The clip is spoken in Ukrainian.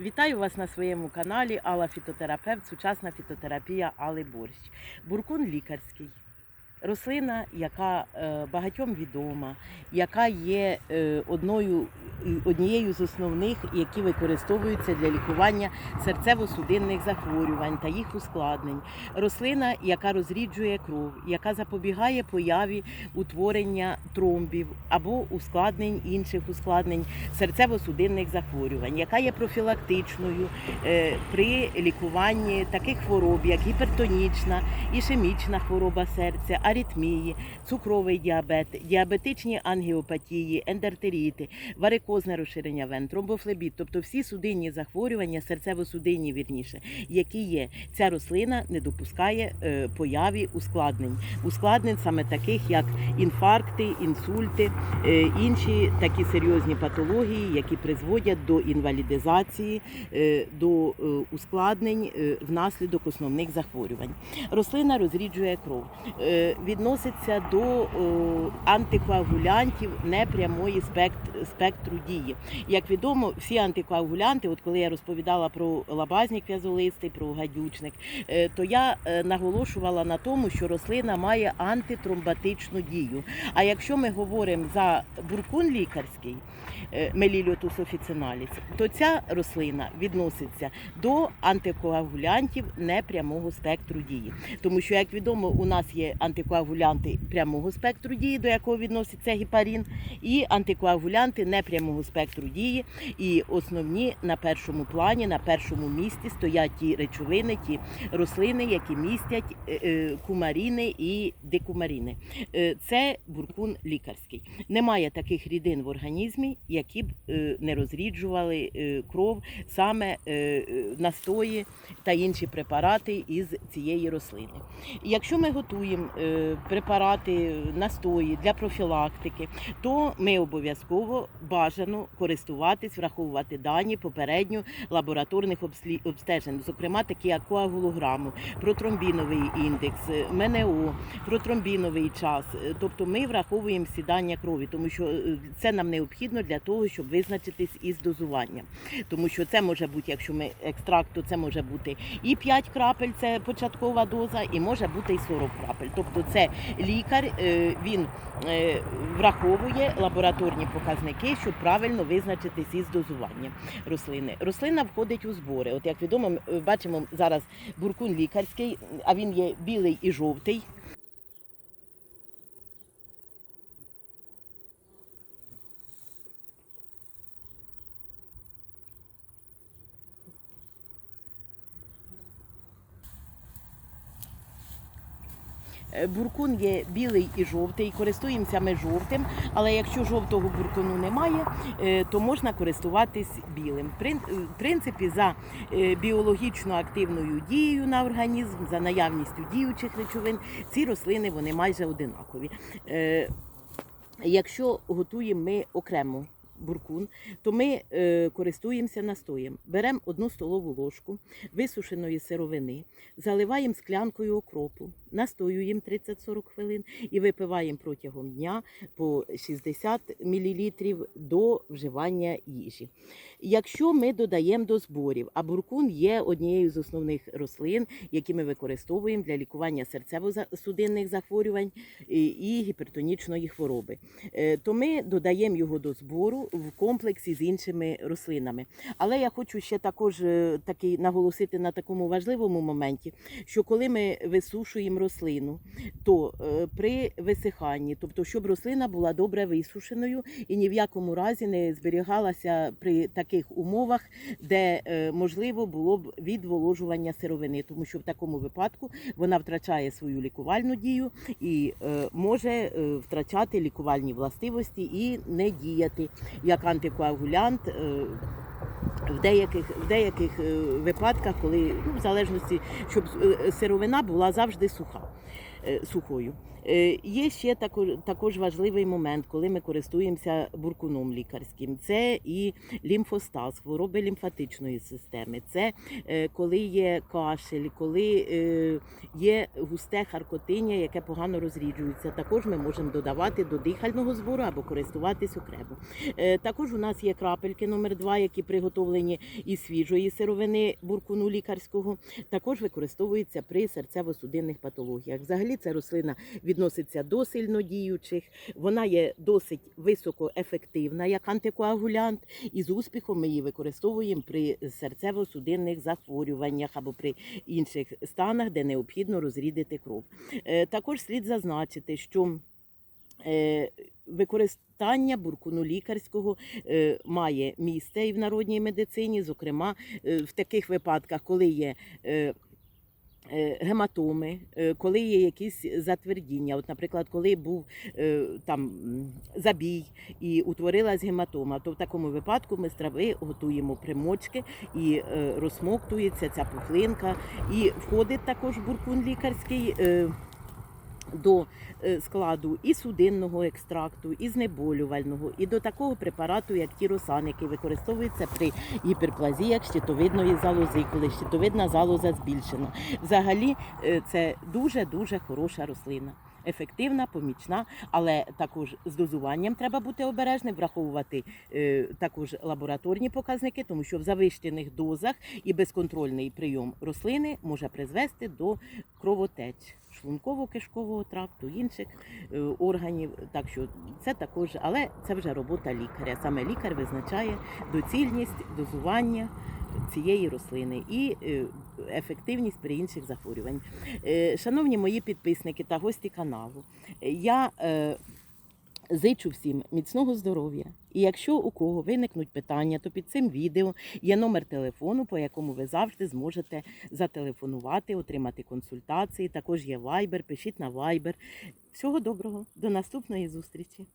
Вітаю вас на своєму каналі Алла Фітотерапевт, сучасна фітотерапія Али Борщ. Буркун лікарський. Рослина, яка е, багатьом відома, яка є е, одною, однією з основних, які використовуються для лікування серцево-судинних захворювань та їх ускладнень. Рослина, яка розріджує кров, яка запобігає появі утворення тромбів або ускладнень інших ускладнень серцево-судинних захворювань, яка є профілактичною е, при лікуванні таких хвороб, як гіпертонічна, ішемічна хвороба серця, аритмії, цукровий діабет, діабетичні ангіопатії, ендартеріти, варикозне розширення вен, тромбофлебіт, тобто всі судинні захворювання, серцево-судинні вірніше, які є. Ця рослина не допускає е, появі ускладнень. Ускладнень саме таких, як інфаркти, інсульти, е, інші такі серйозні патології, які призводять до інвалідизації, е, до ускладнень внаслідок основних захворювань. Рослина розріджує кров, відноситься до е, антикоагулянтів непрямої спект- спектру дії. Як відомо, всі антикоагулянти, от коли я розповідала про лабазник в'язолистий, про гадючник, е, то я е, наголошувала на тому, що рослина має антитромбатичну дію. А якщо ми говоримо за буркун лікарський, Меліліотус офіціналіс, то ця рослина відноситься до антикоагулянтів непрямого спектру дії. Тому що, як відомо, у нас є антикоагулянти прямого спектру дії, до якого відноситься гепарин, і антикоагулянти непрямого спектру дії. І основні на першому плані, на першому місці стоять ті речовини, ті рослини, які містять е, е, кумаріни і декумаріни. Е, Це буркун лікарський. Немає таких рідин в організмі, які б не розріджували кров, саме настої та інші препарати із цієї рослини. Якщо ми готуємо препарати, настої для профілактики, то ми обов'язково бажано користуватись, враховувати дані попередньо лабораторних обстежень, зокрема такі як коагулограму, протромбіновий індекс, МНО, протромбіновий час. Тобто ми враховуємо сідання крові, тому що е, це нам необхідно для того, щоб визначитись із дозуванням. Тому що це може бути, якщо ми екстракт, то це може бути і 5 крапель, це початкова доза, і може бути і 40 крапель. Тобто це лікар, е, він е, враховує лабораторні показники, щоб правильно визначитись із дозуванням рослини. Рослина входить у збори. От як відомо, е, бачимо зараз буркун лікарський, а він є білий і жовтий. Е, Буркун є білий і жовтий, користуємося ми жовтим, але якщо жовтого буркуну немає, е, то можна користуватись білим. В принципі, за е, біологічно активною дією на організм, за наявністю діючих речовин, ці рослини вони майже одинакові. Е, Якщо готуємо ми окремо буркун, то ми е, користуємося настоєм. Беремо одну столову ложку висушеної сировини, заливаємо склянкою окропу, настоюємо 30-40 хвилин і випиваємо протягом дня по 60 мл до вживання їжі. Якщо ми додаємо до зборів, а буркун є однією з основних рослин, які ми використовуємо для лікування серцево-судинних захворювань і і гіпертонічної хвороби, е, то ми додаємо його до збору в комплексі з іншими рослинами. Але я хочу ще також е, такий наголосити на такому важливому моменті, що коли ми висушуємо рослину, то е, при висиханні, тобто щоб рослина була добре висушеною і ні в якому разі не зберігалася при таких умовах, де е, можливо було б відволожування сировини, тому що в такому випадку вона втрачає свою лікувальну дію і може втрачати лікувальні властивості і не діяти як антикоагулянт. е, в деяких, в деяких е, випадках, коли ну, в залежності, щоб е, сировина була завжди суха, сухою. Е, Є ще також, важливий момент, коли ми користуємося буркуном лікарським. Це і лімфостаз, хвороби лімфатичної системи, це е, коли є кашель, коли е, є густе харкотиння, яке погано розріджується. Також ми можемо додавати до дихального збору або користуватись окремо. Е, Також у нас є крапельки номер 2 які приготовлені із свіжої сировини буркуну лікарського, також використовується при серцево-судинних патологіях. Взагалі ця рослина відноситься до сильнодіючих, вона є досить високоефективна як антикоагулянт, і з успіхом ми її використовуємо при серцево-судинних захворюваннях або при інших станах, де необхідно розрідити кров. Е, Також слід зазначити, що е, використання буркуну лікарського е, має місце і в народній медицині, зокрема в таких випадках, коли є Гематоми, е, коли є якісь затвердіння, от, наприклад, коли був е, там забій і утворилась гематома, то в такому випадку ми з трави готуємо примочки і е, розсмоктується ця пухлинка, і входить також буркун лікарський. До е, складу і судинного екстракту, і знеболювального, і до такого препарату, як тіросан, який використовується при гіперплазіях щитовидної залози, коли щитовидна залоза збільшена. Взагалі, е, це дуже дуже хороша рослина. Ефективна, помічна, але також з дозуванням треба бути обережним, враховувати е, також лабораторні показники, тому що в завищених дозах і безконтрольний прийом рослини може призвести до кровотеч шлунково-кишкового тракту, інших е, органів. Так що це також, але це вже робота лікаря. Саме лікар визначає доцільність дозування цієї рослини і е, ефективність при інших захворювань. Е, Шановні мої підписники та гості каналу, я е, зичу всім міцного здоров'я. І якщо у кого виникнуть питання, то під цим відео є номер телефону, по якому ви завжди зможете зателефонувати, отримати консультації. Також є Viber, пишіть на Viber. Всього доброго, до наступної зустрічі.